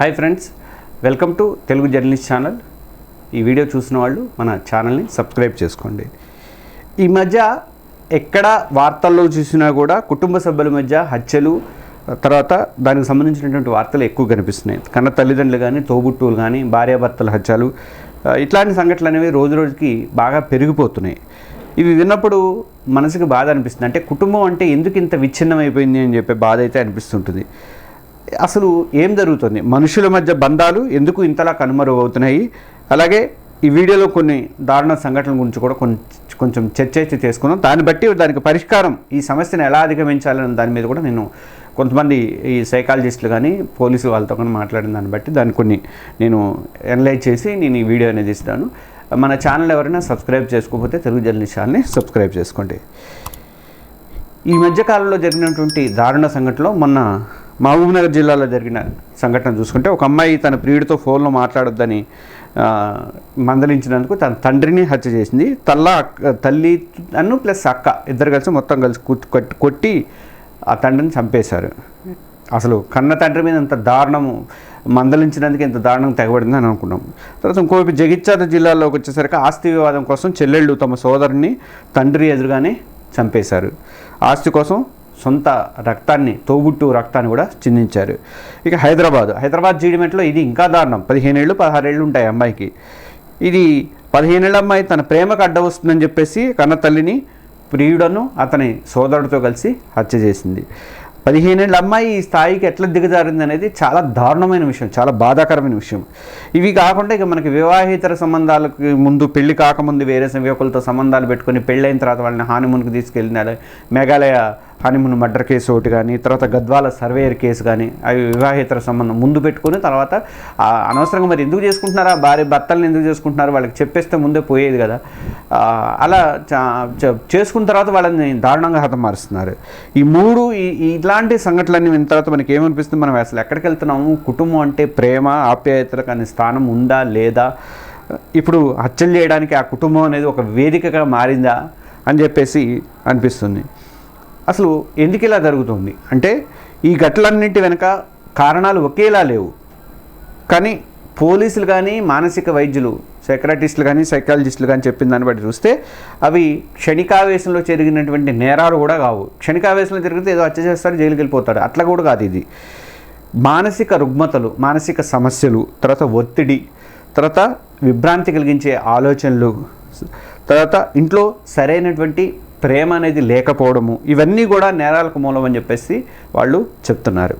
Hi friends welcome to Telugu journalist channel ఈ video చూసిన వాళ్ళు మన ఛానల్ని సబ్స్క్రైబ్ చేసుకోండి. ఈ మధ్య ఎక్కడ వార్తల్లో చూసినా కూడా కుటుంబ సభ్యుల మధ్య హత్యలు తర్వాత దానికి సంబంధించినటువంటి వార్తలు ఎక్కువ కనిపిస్తున్నాయి. కన్న తల్లిదండ్రులు కానీ తోబుట్టువులు కానీ భార్యాభర్తల హత్యలు ఇట్లాంటి సంఘటనలు అనేవి రోజు రోజుకి బాగా పెరిగిపోతున్నాయి. ఇవి విన్నప్పుడు మనసుకి బాధ అనిపిస్తుంది. అంటే కుటుంబం అంటే ఎందుకు ఇంత విచ్ఛిన్నం అయిపోయింది అని చెప్పే బాధ అయితే అనిపిస్తుంటుంది. అసలు ఏం జరుగుతుంది? మనుషుల మధ్య బంధాలు ఎందుకు ఇంతలా కనుమరుగవుతున్నాయి? అలాగే ఈ వీడియోలో కొన్ని దారుణ సంఘటనల గురించి కూడా కొంచెం కొంచెం చర్చ అయితే చేసుకున్నాం దాన్ని బట్టి దానికి పరిష్కారం ఈ సమస్యను ఎలా అధిగమించాలనే దాని మీద కూడా నేను కొంతమంది ఈ సైకాలజిస్టులు కానీ పోలీసు వాళ్ళతో కానీ మాట్లాడిన దాన్ని బట్టి దాన్ని కొన్ని నేను ఎనలైజ్ చేసి నేను ఈ వీడియో అనేది ఇస్తాను. మన ఛానల్ ఎవరైనా సబ్స్క్రైబ్ చేసుకోకపోతే తెలుగు జర్నలిస్ట్ ఛానల్ని సబ్స్క్రైబ్ చేసుకోండి. ఈ మధ్యకాలంలో జరిగినటువంటి దారుణ సంఘటనలో మొన్న మహబూబ్నగర్ జిల్లాలో జరిగిన సంఘటన చూసుకుంటే ఒక అమ్మాయి తన ప్రియుడితో ఫోన్లో మాట్లాడొద్దని మందలించినందుకు తన తండ్రిని హత్య చేసింది. తల్ల తల్లి అన్ను ప్లస్ అక్క ఇద్దరు కలిసి మొత్తం కలిసి కొట్టి కొట్టి ఆ తండ్రిని చంపేశారు. అసలు కన్న తండ్రి మీద ఇంత దారుణము మందలించినందుకు ఇంత దారుణం తెగబడింది అని అనుకున్నాం. తర్వాత ఇంకోవైపు జగిత్యాల జిల్లాలోకి వచ్చేసరికి ఆస్తి వివాదం కోసం చెల్లెళ్ళు తమ సోదరుని తండ్రి ఎదురుగానే చంపేశారు. ఆస్తి కోసం సొంత రక్తాన్ని తోబుట్టు రక్తాన్ని కూడా చిందించారు. ఇక హైదరాబాద్. హైదరాబాద్ జీడిమెట్లో ఇది ఇంకా దారుణం. పదిహేనేళ్ళు పదహారేళ్ళు ఉంటాయి అమ్మాయికి. ఇది పదిహేనేళ్ళ అమ్మాయి తన ప్రేమకు అడ్డ వస్తుందని చెప్పేసి కన్న తల్లిని ప్రియుడను అతని సోదరుడితో కలిసి హత్య చేసింది. పదిహేనేళ్ళ అమ్మాయి ఈ స్థాయికి ఎట్లా దిగజారింది అనేది చాలా దారుణమైన విషయం చాలా బాధాకరమైన విషయం. ఇవి కాకుండా ఇక మనకి వివాహేతర సంబంధాలకు ముందు పెళ్ళి కాకముందు వేరే యువకులతో సంబంధాలు పెట్టుకొని పెళ్ళైన తర్వాత వాళ్ళని హానిమూన్కి తీసుకెళ్ళిన మేఘాలయ హనీమూన్ మర్డర్ కేసు ఒకటి కానీ తర్వాత గద్వాల సర్వేయర్ కేసు కానీ అవి వివాహేతర సంబంధం ముందు పెట్టుకొని తర్వాత ఆ అనవసరంగా మరి ఎందుకు చేసుకుంటున్నారా? భార్య భర్తలను ఎందుకు చేసుకుంటున్నారు? వాళ్ళకి చెప్పేస్తే ముందే పోయేది కదా. అలా చేసుకున్న తర్వాత వాళ్ళని దారుణంగా హతమారుస్తున్నారు ఈ మూడు ఈ- ఇట్లాంటి సంఘటనలన్నీ విన్న తర్వాత మనకి ఏమనిపిస్తుంది? మనం అసలు ఎక్కడికి వెళ్తున్నాము? కుటుంబం అంటే ప్రేమ ఆప్యాయతలకు అనే స్థానం ఉందా లేదా? ఇప్పుడు హత్యలు చేయడానికి ఆ కుటుంబం అనేది ఒక వేదికగా మారిందా? అని చెప్పేసి అనిపిస్తుంది. అసలు ఎందుకు ఇలా జరుగుతుంది? అంటే ఈ ఘటనలన్నింటి వెనుక కారణాలు ఒకేలా లేవు. కానీ పోలీసులు కానీ మానసిక వైద్యులు సైక్రటిస్టులు కానీ సైకాలజిస్టులు కానీ చెప్పిన దాన్ని బట్టి చూస్తే అవి క్షణికావేశంలో జరిగినటువంటి నేరాలు కూడా కావు. క్షణికావేశంలో జరిగితే ఏదో హత్య జైలుకి వెళ్ళిపోతాడు. అట్లా కూడా కాదు ఇది. మానసిక రుగ్మతలు మానసిక సమస్యలు తర్వాత ఒత్తిడి తర్వాత విభ్రాంతి కలిగించే ఆలోచనలు తర్వాత ఇంట్లో సరైనటువంటి ప్రేమ అనేది లేకపోవడము ఇవన్నీ కూడా నేరాలకు మూలం అని చెప్పేసి వాళ్ళు చెప్తున్నారు.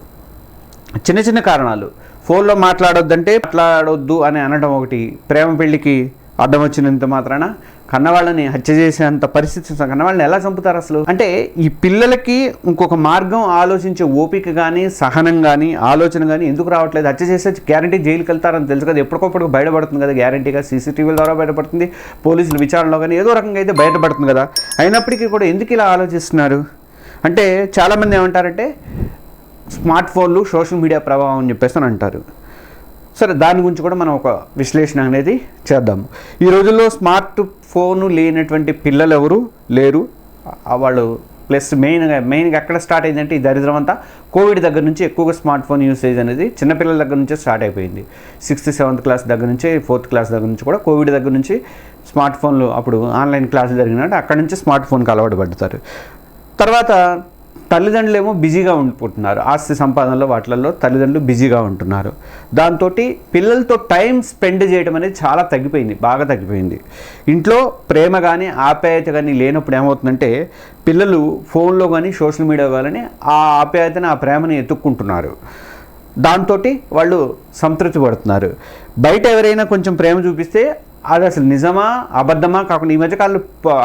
చిన్న చిన్న కారణాలు. ఫోన్లో మాట్లాడొద్దంటే మాట్లాడొద్దు అని అనడం ఒకటి ప్రేమ పెళ్ళికి అడ్డం వచ్చినంత మాత్రాన కన్నవాళ్ళని హత్య చేసేంత పరిస్థితి కన్నవాళ్ళని ఎలా చంపుతారు అసలు? అంటే ఈ పిల్లలకి ఇంకొక మార్గం ఆలోచించే ఓపిక కానీ సహనం కానీ ఆలోచన కానీ ఎందుకు రావట్లేదు? హత్య చేసే గ్యారంటీ జైలుకి వెళ్తారని తెలుసు కదా ఎప్పటికప్పుడు బయటపడుతుంది కదా గ్యారంటీగా సీసీటీవీల ద్వారా బయటపడుతుంది పోలీసుల విచారణలో కానీ ఏదో రకంగా అయితే బయటపడుతుంది కదా. అయినప్పటికీ కూడా ఎందుకు ఇలా ఆలోచిస్తున్నారు? అంటే చాలామంది ఏమంటారంటే స్మార్ట్ ఫోన్లు సోషల్ మీడియా ప్రభావం అని చెప్పేసి అని అంటారు. సరే దాని గురించి కూడా మనం ఒక విశ్లేషణ అనేది చేద్దాం. ఈ రోజుల్లో స్మార్ట్ ఫోన్ లేనటువంటి పిల్లలు ఎవరు లేరు వాళ్ళు ప్లస్ మెయిన్గా మెయిన్గా ఎక్కడ స్టార్ట్ అయిందంటే ఈ దరిద్రం అంతా కోవిడ్ దగ్గర నుంచి ఎక్కువగా స్మార్ట్ ఫోన్ యూసేజ్ అనేది చిన్నపిల్లల దగ్గర నుంచే స్టార్ట్ అయిపోయింది. సిక్స్త్ సెవెంత్ క్లాస్ దగ్గర నుంచి ఫోర్త్ క్లాస్ దగ్గర నుంచి కూడా కోవిడ్ దగ్గర నుంచి స్మార్ట్ ఫోన్లు అప్పుడు ఆన్లైన్ క్లాసులు జరిగినట్టు అక్కడ నుంచి స్మార్ట్ ఫోన్కి అలవాటు పడతారు తర్వాత తల్లిదండ్రులు ఏమో బిజీగా ఉండిపోతున్నారు ఆస్తి సంపాదనలో వాటిలలో తల్లిదండ్రులు బిజీగా ఉంటున్నారు. దాంతో పిల్లలతో టైం స్పెండ్ చేయడం అనేది చాలా తగ్గిపోయింది బాగా తగ్గిపోయింది. ఇంట్లో ప్రేమ కానీ ఆప్యాయత కానీ లేనప్పుడు ఏమవుతుందంటే పిల్లలు ఫోన్లో కానీ సోషల్ మీడియా కానీ ఆ ఆప్యాయతని ఆ ప్రేమని ఎత్తుక్కుంటున్నారు. దాంతో వాళ్ళు సంతృప్తి పడుతున్నారు. బయట ఎవరైనా కొంచెం ప్రేమ చూపిస్తే అది అసలు నిజమా? అబద్ధమా? కాకుండా ఈ మధ్యకాలంలో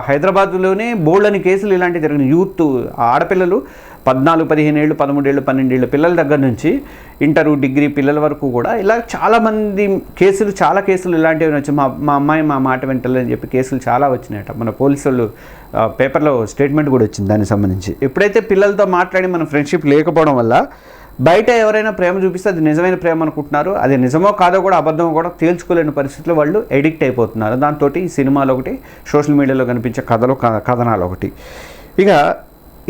హైదరాబాద్లోనే బోల్డ్ అని కేసులు ఇలాంటివి జరిగిన యూత్ ఆడపిల్లలు పద్నాలుగు పదిహేను ఏళ్ళు పదమూడేళ్ళు పన్నెండేళ్ళు పిల్లల దగ్గర నుంచి ఇంటరు డిగ్రీ పిల్లల వరకు కూడా ఇలా చాలామంది కేసులు చాలా కేసులు ఇలాంటివి వచ్చి మా మా అమ్మాయి మా మాట వింటలేదని చెప్పి కేసులు చాలా వచ్చినాయట. మన పోలీసు వాళ్ళు పేపర్లో స్టేట్మెంట్ కూడా వచ్చింది దానికి సంబంధించి. ఎప్పుడైతే పిల్లలతో మాట్లాడి మన ఫ్రెండ్షిప్ లేకపోవడం వల్ల బయట ఎవరైనా ప్రేమ చూపిస్తే అది నిజమైన ప్రేమ అనుకుంటున్నారు అది నిజమో కాదో కూడా అబద్ధమో కూడా తేల్చుకోలేని పరిస్థితిలో వాళ్ళు ఎడిక్ట్ అయిపోతున్నారు. దాంతో ఈ సినిమాలు ఒకటి సోషల్ మీడియాలో కనిపించే కథలు కథనాలు ఒకటి. ఇక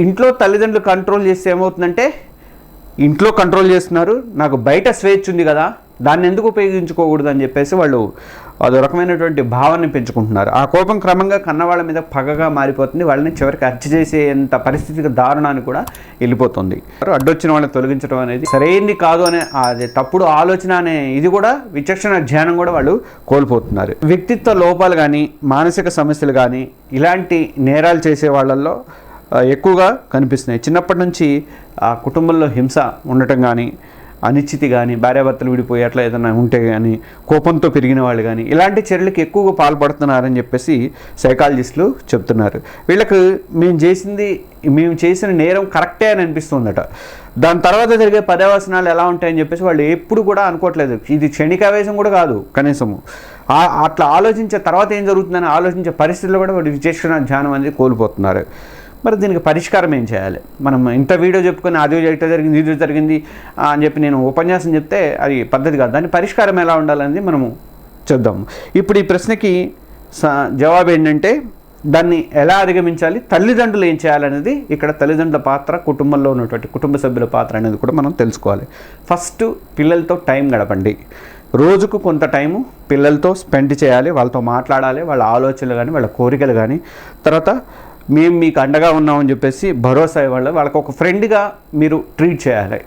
ఇంట్లో తల్లిదండ్రులు కంట్రోల్ చేస్తే ఏమవుతుందంటే ఇంట్లో కంట్రోల్ చేస్తున్నారు నాకు బయట స్వేచ్ఛ ఉంది కదా దాన్ని ఎందుకు ఉపయోగించుకోకూడదు అని చెప్పేసి వాళ్ళు అదో రకమైనటువంటి భావాన్ని పెంచుకుంటున్నారు. ఆ కోపం క్రమంగా కన్నవాళ్ళ మీద పగగా మారిపోతుంది. వాళ్ళని చివరికి హత్య చేసేంత పరిస్థితికి దారుణాన్ని కూడా వెళ్ళిపోతుంది. అడ్డొచ్చిన వాళ్ళని తొలగించడం అనేది సరైనది కాదు అనే అది తప్పుడు ఆలోచన అనే ఇది కూడా విచక్షణ ధ్యానం కూడా వాళ్ళు కోల్పోతున్నారు. వ్యక్తిత్వ లోపాలు కానీ మానసిక సమస్యలు కానీ ఇలాంటి నేరాలు చేసే వాళ్ళల్లో ఎక్కువగా కనిపిస్తున్నాయి. చిన్నప్పటి నుంచి ఆ కుటుంబంలో హింస ఉండటం కానీ అనిశ్చితి కానీ భార్యాభర్తలు విడిపోయి అట్లా ఏదైనా ఉంటే కానీ కోపంతో పెరిగిన వాళ్ళు కానీ ఇలాంటి చర్యలకు ఎక్కువగా పాల్పడుతున్నారని చెప్పేసి సైకాలజిస్టులు చెప్తున్నారు. వీళ్ళకు మేము చేసింది మేము చేసిన నేరం కరెక్టే అని అనిపిస్తుందట. దాని తర్వాత జరిగే పర్యవసనాలు ఎలా ఉంటాయని చెప్పేసి వాళ్ళు ఎప్పుడు కూడా అనుకోవట్లేదు. ఇది క్షణికావేశం కూడా కాదు కనీసము. అట్లా ఆలోచించే తర్వాత ఏం జరుగుతుందని ఆలోచించే పరిస్థితుల్లో కూడా వాళ్ళు విచక్షణ ధ్యానం అనేది కోల్పోతున్నారు. మరి దీనికి పరిష్కారం ఏం చేయాలి? మనం ఇంత వీడియో చెప్పుకొని అది ఇట్లా జరిగింది ఇది జరిగింది అని చెప్పి నేను ఉపన్యాసం చెప్తే అది పద్ధతి కాదు. దాని పరిష్కారం ఎలా ఉండాలనేది మనము చూద్దాం. ఇప్పుడు ఈ ప్రశ్నకి స- జవాబు ఏంటంటే దాన్ని ఎలా అధిగమించాలి? తల్లిదండ్రులు ఏం చేయాలనేది ఇక్కడ తల్లిదండ్రుల పాత్ర కుటుంబంలో ఉన్నటువంటి కుటుంబ సభ్యుల పాత్ర అనేది కూడా మనం తెలుసుకోవాలి. ఫస్ట్ పిల్లలతో టైం గడపండి. రోజుకు కొంత టైము పిల్లలతో స్పెండ్ చేయాలి వాళ్ళతో మాట్లాడాలి వాళ్ళ ఆలోచనలు కానీ వాళ్ళ కోరికలు కానీ తర్వాత మేము మీకు అండగా ఉన్నామని చెప్పేసి భరోసా ఇవ్వాలి వాళ్ళకి ఒక ఫ్రెండ్గా మీరు ట్రీట్ చేయాలి.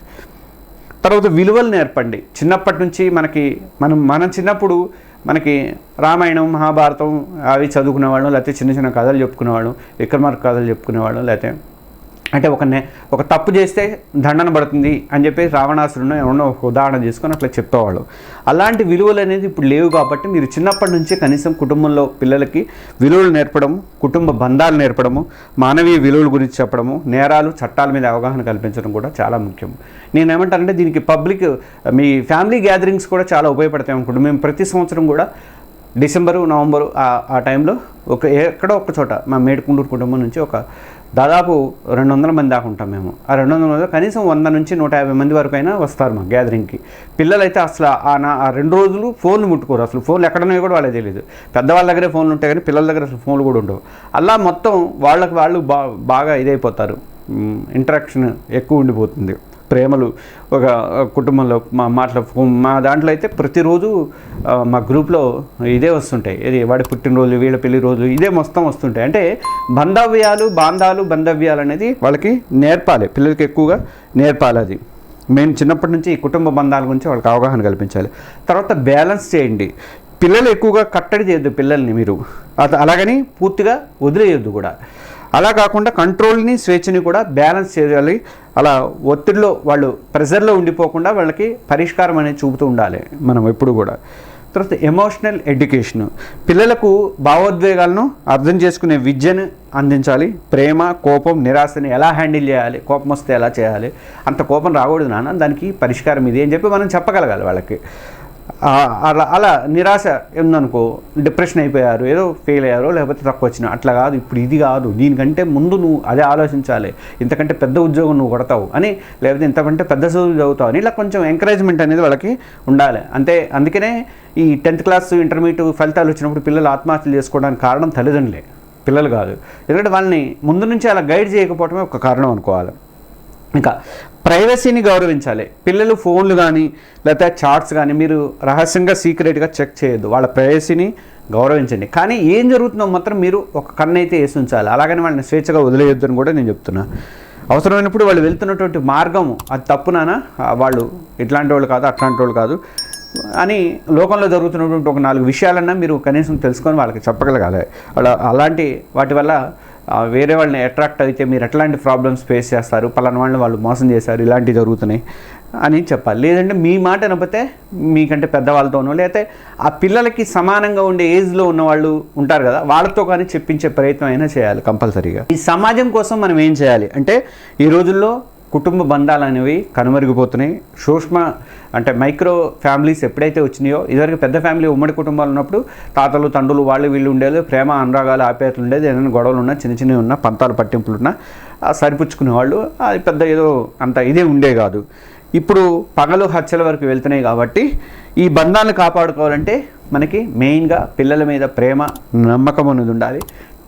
తర్వాత విలువలు నేర్పండి. చిన్నప్పటి నుంచి మనకి మనం మనం చిన్నప్పుడు మనకి రామాయణం మహాభారతం అవి చదువుకునేవాళ్ళం లేకపోతే చిన్న చిన్న కథలు చెప్పుకునేవాళ్ళం విక్రమార్క కథలు చెప్పుకునేవాళ్ళం లేకపోతే అంటే ఒక నే ఒక తప్పు చేస్తే దండన పడుతుంది అని చెప్పి రావణాసురుడు ఎవరినో ఒక ఉదాహరణ చేసుకొని అట్లా చెప్పేవాళ్ళు. అలాంటి విలువలు అనేది ఇప్పుడు లేవు కాబట్టి మీరు చిన్నప్పటి నుంచే కనీసం కుటుంబంలో పిల్లలకి విలువలు నేర్పడము కుటుంబ బంధాలు నేర్పడము మానవీయ విలువల గురించి చెప్పడము నేరాలు చట్టాల మీద అవగాహన కల్పించడం కూడా చాలా ముఖ్యం. నేను ఏమంటానంటే దీనికి పబ్లిక్ మీ ఫ్యామిలీ గ్యాదరింగ్స్ కూడా చాలా ఉపయోగపడతాయి అనుకుంటున్నాం మేము ప్రతి సంవత్సరం కూడా డిసెంబరు నవంబరు ఆ- ఆ టైంలో ఒక ఎక్కడో ఒక చోట మా మేడుకుంటూరు కుటుంబం నుంచి ఒక దాదాపు రెండు వందల మంది దాకా ఉంటాం మేము. ఆ రెండు వందల మంది కనీసం వంద నుంచి నూట యాభై మంది వరకు అయినా వస్తారు మా గ్యాదరింగ్కి. పిల్లలైతే అసలు ఆ నా ఆ రెండు రోజులు ఫోన్లు ముట్టుకోరు. అసలు ఫోన్లు ఎక్కడున్నాయో కూడా వాళ్ళే తెలియదు పెద్దవాళ్ళ దగ్గరే ఫోన్లు ఉంటాయి కానీ పిల్లల దగ్గర అసలు ఫోన్లు కూడా ఉండవు. అలా మొత్తం వాళ్ళకి వాళ్ళు బా బాగా ఇదైపోతారు. ఇంటరాక్షన్ ఎక్కువ ఉండిపోతుంది. ప్రేమలు ఒక కుటుంబంలో మా మాటల మా దాంట్లో అయితే ప్రతిరోజు మా గ్రూప్లో ఇదే వస్తుంటాయి. ఇది వాడి పుట్టినరోజు వీళ్ళ పెళ్ళి రోజు ఇదే మొత్తం వస్తుంటాయి. అంటే బంధవ్యాలు బాంధాలు బంధవ్యాలు అనేది వాళ్ళకి నేర్పాలి. పిల్లలకి ఎక్కువగా నేర్పాలి అది. మేము చిన్నప్పటి నుంచి ఈ కుటుంబ బంధాల గురించి వాళ్ళకి అవగాహన కల్పించాలి. తర్వాత బ్యాలెన్స్ చేయండి. పిల్లలు ఎక్కువగా కట్టడి చేయొద్దు పిల్లల్ని మీరు. అత- అలాగని పూర్తిగా వదిలేయొద్దు కూడా. అలా కాకుండా కంట్రోల్ని స్వేచ్ఛని కూడా బ్యాలెన్స్ చేయాలి. అలా ఒత్తిడిలో వాళ్ళు ప్రెజర్లో ఉండిపోకుండా వాళ్ళకి పరిష్కారం అనేది చూపుతూ ఉండాలి మనం ఎప్పుడు కూడా. తర్వాత ఎమోషనల్ ఎడ్యుకేషన్. పిల్లలకు భావోద్వేగాలను అర్థం చేసుకునే విద్యను అందించాలి. ప్రేమ కోపం నిరాశని ఎలా హ్యాండిల్ చేయాలి? కోపం వస్తే ఎలా చేయాలి? అంత కోపం రాకూడదు నాన్న దానికి పరిష్కారం ఇది అని చెప్పి మనం చెప్పగలగాలి వాళ్ళకి. అలా అలా నిరాశ ఉందనుకో డిప్రెషన్ అయిపోయారు ఏదో ఫెయిల్ అయ్యారో లేకపోతే తక్కువ వచ్చిన. అట్లా కాదు ఇప్పుడు ఇది కాదు. దీనికంటే ముందు నువ్వు అదే ఆలోచించాలి. ఇంతకంటే పెద్ద ఉద్యోగం నువ్వు కొడతావు అని లేకపోతే ఇంతకంటే పెద్ద చదువు చదువుతావు అని ఇలా కొంచెం ఎంకరేజ్మెంట్ అనేది వాళ్ళకి ఉండాలి. అంతే అందుకనే ఈ టెన్త్ క్లాస్ ఇంటర్మీడియట్ ఫలితాలు వచ్చినప్పుడు పిల్లలు ఆత్మహత్యలు చేసుకోవడానికి కారణం తల్లిదండ్రులే. పిల్లలు కాదు. ఎందుకంటే వాళ్ళని ముందు నుంచి అలా గైడ్ చేయకపోవడమే ఒక కారణం అనుకోవాలి. ఇంకా ప్రైవసీని గౌరవించాలి. పిల్లలు ఫోన్లు కానీ లేకపోతే చార్ట్స్ కానీ మీరు రహస్యంగా సీక్రెట్గా చెక్ చేయొద్దు. వాళ్ళ ప్రైవసీని గౌరవించండి. కానీ ఏం జరుగుతుందో మాత్రం మీరు ఒక కన్ను అయితే వేసి ఉంచాలి. అలాగని వాళ్ళని స్వేచ్ఛగా వదిలేయొద్దు అని కూడా నేను చెప్తున్నా. అవసరమైనప్పుడు వాళ్ళు వెళ్తున్నటువంటి మార్గము అది తప్పునానా వాళ్ళు ఇట్లాంటి వాళ్ళు కాదు అట్లాంటి వాళ్ళు కాదు అని లోకంలో జరుగుతున్నటువంటి ఒక నాలుగు విషయాలన్నా మీరు కనీసం తెలుసుకొని వాళ్ళకి చెప్పగలగాలి. అలా అలాంటి వాటి వల్ల వేరే వాళ్ళని అట్రాక్ట్ అయితే మీరు ఎట్లాంటి ప్రాబ్లమ్స్ ఫేస్ చేస్తారు? పలానా వాళ్ళని వాళ్ళు మోసం చేశారు ఇలాంటివి జరుగుతున్నాయి అని చెప్పాలి. లేదంటే మీ మాట వినకపోతే మీకంటే పెద్దవాళ్ళతోనో లేకపోతే ఆ పిల్లలకి సమానంగా ఉండే ఏజ్లో ఉన్న వాళ్ళు ఉంటారు కదా వాళ్ళతో కానీ చెప్పించే ప్రయత్నం అయినా చేయాలి కంపల్సరీగా. ఈ సమాజం కోసం మనం ఏం చేయాలి అంటే ఈ రోజుల్లో కుటుంబ బంధాలు అనేవి కనుమరుగిపోతున్నాయి. సూక్ష్మ అంటే మైక్రో ఫ్యామిలీస్ ఎప్పుడైతే వచ్చినాయో ఇదివరకు పెద్ద ఫ్యామిలీ ఉమ్మడి కుటుంబాలు ఉన్నప్పుడు తాతలు తండ్రులు వాళ్ళు వీళ్ళు ఉండేది ప్రేమ అనురాగాలు ఆప్యాయతలు ఉండేది ఏదైనా గొడవలు ఉన్నా చిన్న చిన్నవి ఉన్నా పంతాలు పట్టింపులు ఉన్నా సరిపుచ్చుకునేవాళ్ళు అది పెద్ద ఏదో అంత ఇదే ఉండే కాదు. ఇప్పుడు పగలు హత్యల వరకు వెళ్తున్నాయి కాబట్టి ఈ బంధాలను కాపాడుకోవాలంటే మనకి మెయిన్గా పిల్లల మీద ప్రేమ నమ్మకం అనేది ఉండాలి.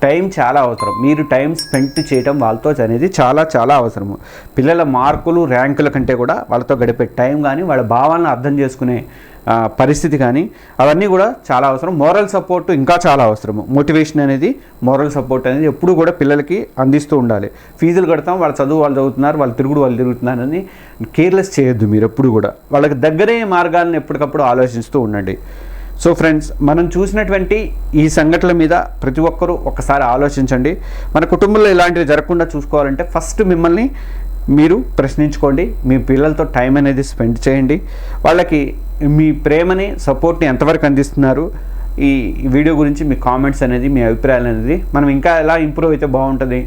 టైం చాలా అవసరం. మీరు టైం స్పెండ్ చేయడం వాళ్ళతో అనేది చాలా చాలా అవసరము. పిల్లల మార్కులు ర్యాంకుల కంటే కూడా వాళ్ళతో గడిపే టైం కానీ వాళ్ళ భావాలను అర్థం చేసుకునే పరిస్థితి కానీ అవన్నీ కూడా చాలా అవసరం. మోరల్ సపోర్ట్ ఇంకా చాలా అవసరము. మోటివేషన్ అనేది మోరల్ సపోర్ట్ అనేది ఎప్పుడు కూడా పిల్లలకి అందిస్తూ ఉండాలి. ఫీజులు కడతాం వాళ్ళ చదువు వాళ్ళు చదువుతున్నారు వాళ్ళు తిరుగుడు వాళ్ళు తిరుగుతున్నారని కేర్లెస్ చేయొద్దు మీరు ఎప్పుడు కూడా. వాళ్ళకి దగ్గరే మార్గాలను ఎప్పటికప్పుడు ఆలోచిస్తూ ఉండండి. సో ఫ్రెండ్స్ మనం చూసినటువంటి ఈ సంఘటనల మీద ప్రతి ఒక్కరూ ఒకసారి ఆలోచించండి. మన కుటుంబంలో ఇలాంటివి జరగకుండా చూసుకోవాలంటే ఫస్ట్ మిమ్మల్ని మీరు ప్రశ్నించుకోండి. మీ పిల్లలతో టైం అనేది స్పెండ్ చేయండి. వాళ్ళకి మీ ప్రేమని సపోర్ట్ని ఎంతవరకు అందిస్తున్నారు? ఈ వీడియో గురించి మీ కామెంట్స్ అనేది మీ అభిప్రాయాలు అనేది మనం ఇంకా ఎలా ఇంప్రూవ్ అయితే బాగుంటుంది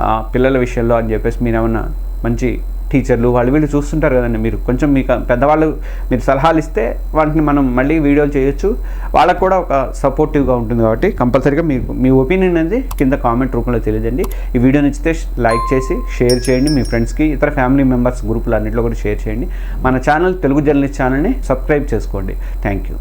ఆ, పిల్లల విషయంలో అని చెప్పేసి మీరు ఏమన్నా మంచి టీచర్లు వాళ్ళు వీళ్ళు చూస్తుంటారు కదండి మీరు. కొంచెం మీకు పెద్దవాళ్ళు మీరు సలహాలు ఇస్తే వాటిని మనం మళ్ళీ వీడియోలు చేయొచ్చు. వాళ్ళకు కూడా ఒక సపోర్టివ్గా ఉంటుంది కాబట్టి కంపల్సరీగా మీకు మీ ఒపీనియన్ అనేది కింద కామెంట్ రూపంలో తెలియజేయండి. ఈ వీడియో నచ్చితే లైక్ చేసి షేర్ చేయండి. మీ ఫ్రెండ్స్కి ఇతర ఫ్యామిలీ మెంబర్స్ గ్రూపులు అన్నింటిలో కూడా షేర్ చేయండి. మన ఛానల్ తెలుగు జర్నలిస్ట్ ఛానల్ని సబ్స్క్రైబ్ చేసుకోండి. Thank you